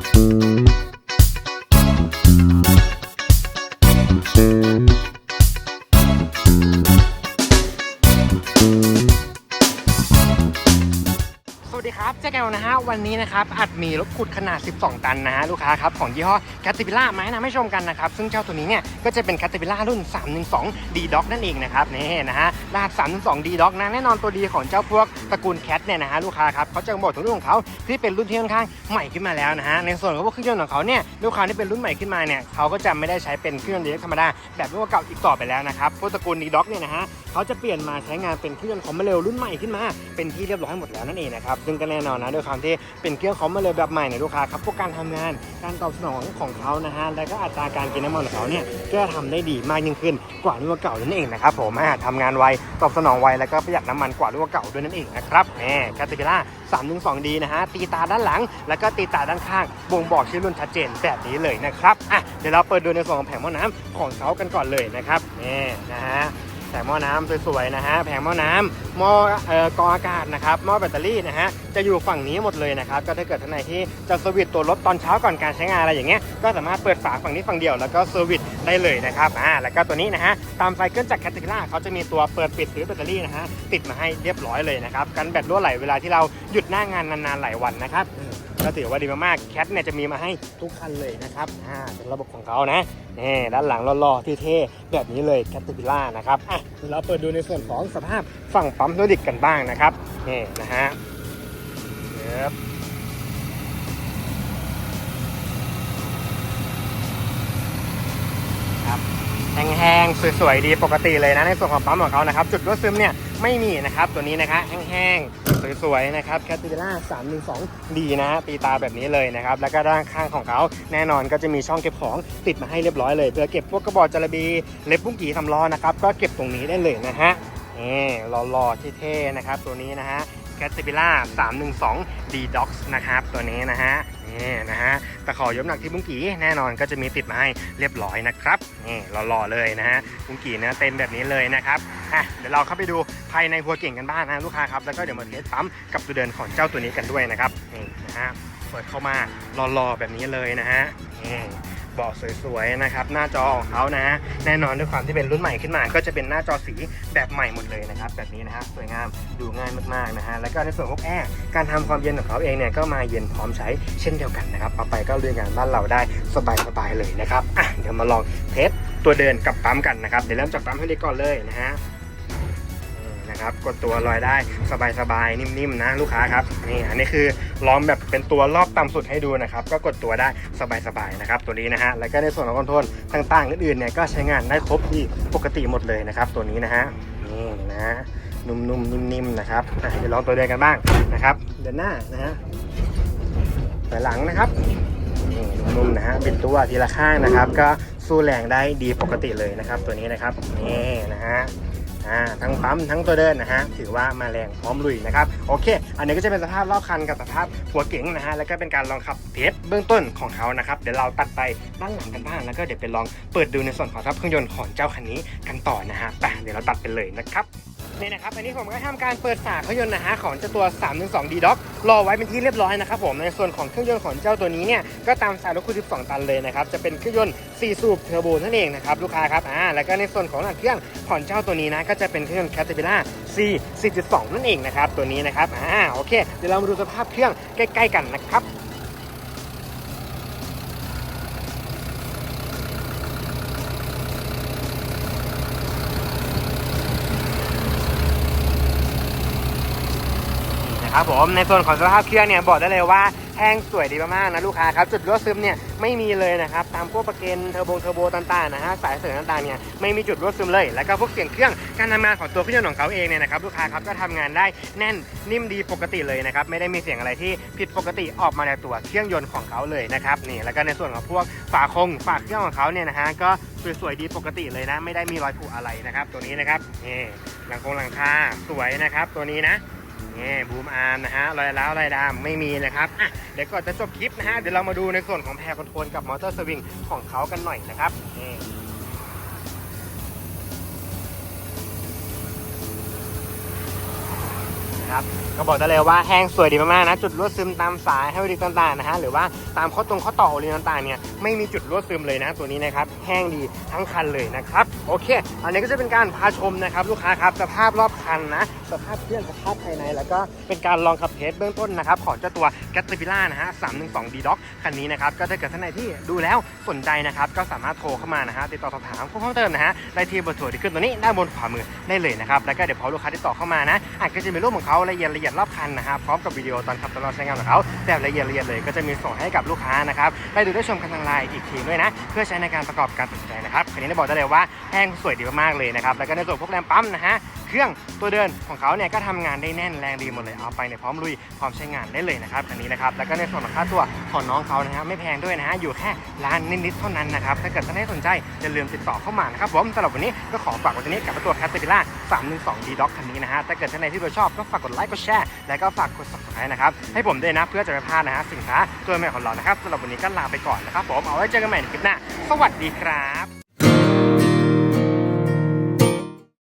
สวัสดีครับเจ๊แกวนะฮะ วันนี้นะครับ อัดมีรถขุดขนาด 12 ตันนะฮะ ลูกค้าครับ ของยี่ห้อ c a t e r p i l l a มาให้นำให้ชมกันนะครับ ซึ่งเจ้าตัวนี้เนี่ย ก็จะเป็น c a t e r p i l l a รุ่น 312 D Doc นั่นเองนะครับ นี่นะฮะ รหัส312 D Doc นะแน่นอนตัวดีของเจ้าพวกตระกูลแคทเนี่ยนะฮะลูกค้าครับเขาจะบอกถึงเรื่องของเขาที่เป็นรุ่นที่ค่อนข้างใหม่ขึ้นมาแล้วนะฮะในส่วนของพวกเครื่องยนต์ของเขาเนี่ยด้วยควาที่เป็นรุ่นใหม่ขึ้นมาเนี่ยเขาก็จะไม่ได้ใช้เป็นเครื่องยนต์ดีธรรมดาแบบรุ่นเก่าอีกต่อไปแล้วนะครับพวกตระกูล D Doc เนี่ยนะฮะเขาจะเปลี่ยนมาใช้งานเป็นเครื่องยนต์คอมมาเร็วรุ่นใหม่ขึ้นมา เป็นที่เรียบร้อยหมดแล้วนั่นเองนะครับซึ่งก็แน่นอนนะด้วยความที่เป็นเครื่องคอมมาเร็วแบบใหม่เนี่ยลูกค้าครับพวกการทำงานการตอบสนองของเขานะฮะแล้วก็อัตราการกินน้ำมันของเขาเนี่ยก็ทำได้ดีมากยิ่งขึ้นกว่ารุ่นเก่านั่นเองนะครับผมอ่าทำงานไวตอบสนองไวแล้วก็ประหยัดน้ำมันกว่ารุ่นเก่าด้วยนั่นเองนะครับแหมคาติพิล่าสามหนะฮะตีตาด้านหลัง แล้วก็ตีตาด้านข้างบ่งบอกชื่อรุ่นชัดเจนแบบนี้เลยนะครับอะเดี๋ยวเราเปิดดูในส่วนของแผงหม้อน้ำของเขากันก่อนเลยนะครับแหมนะฮะ แผงหม้อน้ำสวยๆนะฮะแผงหม้อน้ำหม้อเอ่อกรองอากาศนะครับหม้อแบตเตอรี่นะฮะจะอยู่ฝั่งนี้หมดเลยนะครับก็ถ้าเกิดท่านไหนที่จะสวิตตัวรถตอนเช้าก่อนการใช้งานอะไรอย่างเงี้ยก็สามารถเปิดฝาฝั่งนี้ฝั่งเดียวแล้วก็สวิตได้เลยนะครับอ่าแล้วก็ตัวนี้นะฮะตามไซเคิลจากแคท e ิล่าเขาจะมีตัวเปิดปิดหรือแบตเตอรี่นะฮะติดมาให้เรียบร้อยเลยนะครับกันแบตรั่วไหลเวลาที่เราหยุดหน้างานนานๆหลายวันนะครับก็ถือว่าดีมากๆแคทเนี่ยจะมีมาให้ทุกคันเลยนะครับอ่าเป็นระบบของเขานะนี่ด้านหลังล่อๆเท่แบบนี้เลยแคทติพิล่านะครับอะเดี๋ยวเราเปิดดูในส่วนของสภาพฝั่งปั๊มโนดิกกันบ้างนะครับนี่นะฮะเยบครับแห้งๆสวยๆดีปกติเลยนะในส่วนของปั๊มของเขานะครับ จุดรั่วซึมเนี่ย ไม่มีนะครับ ตัวนี้นะคะแห้งๆ สวยๆ นะครับแคทติล่า312ดีนะฮะตีตาแบบนี้เลยนะครับ แล้วก็ด้านข้างของเขาแน่นอนก็จะมีช่องเก็บของติดมาให้เรียบร้อยเลย เพื่อเก็บพวกกระบอกจระบีเล็บปุ้งกีสำล้อนะครับ ก็เก็บตรงนี้ได้เลยนะฮะนี่หล่อๆเท่ๆนะครับ ตัวนี้นะฮะ c a t e r p i l l a r 312 D Docs นะครับตัวนี้นะฮะนี่นะฮะตะขอยมหนักที่บุ้งกีแน่นอนก็จะมีติดมาให้เรียบร้อยนะครับนี่หล่อๆเลยนะฮะบุ้งกีเนื้อเต็มแบบนี้เลยนะครับอะเดี๋ยวเราเข้าไปดูภายในหัวเก่งกันบ้างนะลูกค้าครับแล้วก็เดี๋ยวมาเทสปั๊มกับตัวเดินของเจ้าตัวนี้กันด้วยนะครับนี่นะฮะเปิดเข้ามาหล่อๆแบบนี้เลยนะฮะนี่ เบาะสวยๆนะครับหน้าจอของเขานะฮะแน่นอนด้วยความที่เป็นรุ่นใหม่ขึ้นมา ก็จะเป็นหน้าจอสีแบบใหม่หมดเลยนะครับแบบนี้นะฮะสวยงามดูง่ายมากๆนะฮะแล้วก็ในส่วนของแอร์การทำความเย็นของเขาเองเนี่ยก็มาเย็นพร้อมใช้เช่นเดียวกันนะครับเอาไปก็เรียนงานบ้านเราได้สบายๆเลยนะครับอะเดี๋ยวมาลองเทสตัวเดินกับปั๊มกันนะครับเดี๋ยวเริ่มจากปั๊มให้เล็กก่อนเลยนะฮะ นะครับกดตัวลอยได้สบายๆนิ่มๆนะลูกค้าครับนี่อันนี้คือล้อมแบบเป็นตัวรอบต่ำสุดให้ดูนะครับก็กดตัวได้สบายๆนะครับตัวนี้นะฮะแล้วก็ในส่วนของคอนโทรลต่างๆอื่นๆเนี่ยก็ใช้งานได้ครบที่ปกติหมดเลยนะครับตัวนี้นะฮะนี่นะนุ่มๆนิ่มๆนะครับเดี๋ยวลองตัวเดินกันบ้างนะครับ เดินหน้านะฮะถอยหลังนะครับนี่นุ่มๆนะฮะบิดตัวทีละข้างนะครับ ก็สู้แรงได้ดีปกติเลยนะครับ ตัวนี้นะครับนี่นะฮะ อ่าทั้งปั๊มทั้งตัวเดินนะฮะถือว่ามาแรงพร้อมลุยนะครับโอเค อันนี้ก็จะเป็นสภาพรอบคันกับสภาพหัวเก๋งนะฮะแล้วก็เป็นการลองขับเทสเบื้องต้นของเขานะครับเดี๋ยวเราตัดไปด้านหลังกันบ้างแล้วก็เดี๋ยวไปลองเปิดดูในส่วนของสภาพเครื่องยนต์ของเจ้าคันนี้กันต่อนะฮะไปเดี๋ยวเราตัดไปเลยนะครับนี่นะครับอันนี้ผมก็ทำการเปิดฝาเครื่องยนต์นะฮะของเจ้าตัว 312 D Doc รอไว้เป็นที่เรียบร้อยนะครับผมในส่วนของเครื่องยนต์ของเจ้าตัวนี้เนี่ยก็ตามสายรถคูณ12 ตันเลยนะครับจะเป็นเครื่องยนต์4สูบเทอร์โบนั่นเองนะครับลูกค้าครับอ่าแล้วก็ในส่วนของหลังเครื่องของเจ้าตัวนี้นะก็จะเป็นเครื่องยนต์ Caterpillar C 4.2 นั่นเองนะครับ ตัวนี้นะครับ อ่า โอเค เดี๋ยวเรามาดูสภาพเครื่องใกล้ ๆ กันนะครับ ครับผมในส่วนของสภาพเครื่องเนี่ยบอกได้เลยว่าแห้งสวยดีมากๆนะลูกค้าครับจุดรั่วซึมเนี่ยไม่มีเลยนะครับตามพวกประเกนเทอร์โบเทอร์โบต่างๆนะฮะสายเสริมต่างๆเนี่ยไม่มีจุดรั่วซึมเลย แล้วก็พวกเสียงเครื่องการทำงานของตัวเครื่องยนต์ของเขาเองเนี่ยนะครับลูกค้าครับก็ทำงานได้แน่นนิ่มดีปกติเลยนะครับไม่ได้มีเสียงอะไรที่ผิดปกติออกมาในตัวเครื่องยนต์ของเขาเลยนะครับนี่แล้วก็ในส่วนของพวกฝาคงฝาเครื่องของเขาเนี่ยนะฮะก็สวยๆดีปกติเลยนะ ไม่ได้มีรอยผุอะไรนะครับ ตัวนี้นะครับนี่หลังคงหลังคาสวยนะครับ ตัวนี้นะ นี่บูมอาร์มนะฮะรอยร้าวรอยดามไม่มีนะครับอะเดี๋ยวก่อนจะจบคลิปนะฮะเดี๋ยวเรามาดูในส่วนของแพรคอนโทรลกับมอเตอร์สวิงของเขากันหน่อยนะครับนี่ นะครับ ก็บอกได้เลยว่าแห้งสวยดีมากๆนะ จุดรั่วซึมตามสายให้ดีต่างๆนะฮะ หรือว่าตามข้อตรงข้อต่อโอลินต่างๆเนี่ยไม่มีจุดรั่วซึมเลยนะตัวนี้นะครับ แห้งดีทั้งคันเลยนะครับ โอเค อันนี้ก็จะเป็นการพาชมนะครับลูกค้าครับสภาพรอบคันนะ สภาพเครื่องสภาพภายใน แล้วก็เป็นการลองขับเทสเบื้องต้นนะครับของเจ้าตัว c a t e r p i l l a r นะฮะ312 d d o c คันนี้นะครับก็ถ้าเกิดท่านใดที่ดูแล้วสนใจนะครับก็สามารถโทรเข้ามานะฮะติดต่อสอบถามเพิ่มเติมนะฮะได้ที่เบอร์โทรที่ขึ้นตัวนี้ด้านบนขวามือได้เลยนะครับแล้วก็เดี๋ยวพอลูกค้าติดต่อเข้ามานะอาจจะมีรูปของเขาละเอียดละเอียดรอบคันนะครับพร้อมกับวิดีโอตอนขับตลอดใช้งานของเขาแบบละเอียดละเอียดเลยก็จะมีส่งให้กับลูกค้านะครับได้ดูได้ชมกันทางไลน์อีกทีด้วยนะ เพื่อใช้ในการประกอบการตัดสินใจนะครับคันนี้ได้บอกได้เลยว่าแห้งสวยดีมากๆเลยนะครับแล้วก็ในส่วนพวกแรมปั๊มนะฮะ เครื่องตัวเดินของเขาเนี่ยก็ทำงานได้แน่นแรงดีหมดเลยเอาไปเนี่ยพร้อมลุยพร้อมใช้งานได้เลยนะครับคันนี้นะครับแล้วก็ในส่วนของค่าตัวของน้องเขานะฮะไม่แพงด้วยนะฮะอยู่แค่ล้านนิดๆเท่านั้นนะครับถ้าเกิดท่านใดสนใจอย่าลืมติดต่อเข้ามานะครับผมสำหรับวันนี้ก็ขอฝากไว้ตัวนี้กับตัวแคสเตอร์312 d d o c คันนี้นะฮะถ้าเกิดท่านใดที่ชอบก็ฝากกดไลค์กดแชร์แล้วก็ฝากกด subscribe นะครับให้ผมด้วยนะเพื่อจะไม่พลาดนะฮะสินค้าตัวใหม่ของเรานะครับสำหรับวันนี้ก็ลาไปก่อนนะครับผมเอาไว้เจอกันใหม่ในคลิปหน้าสวัสดีครับ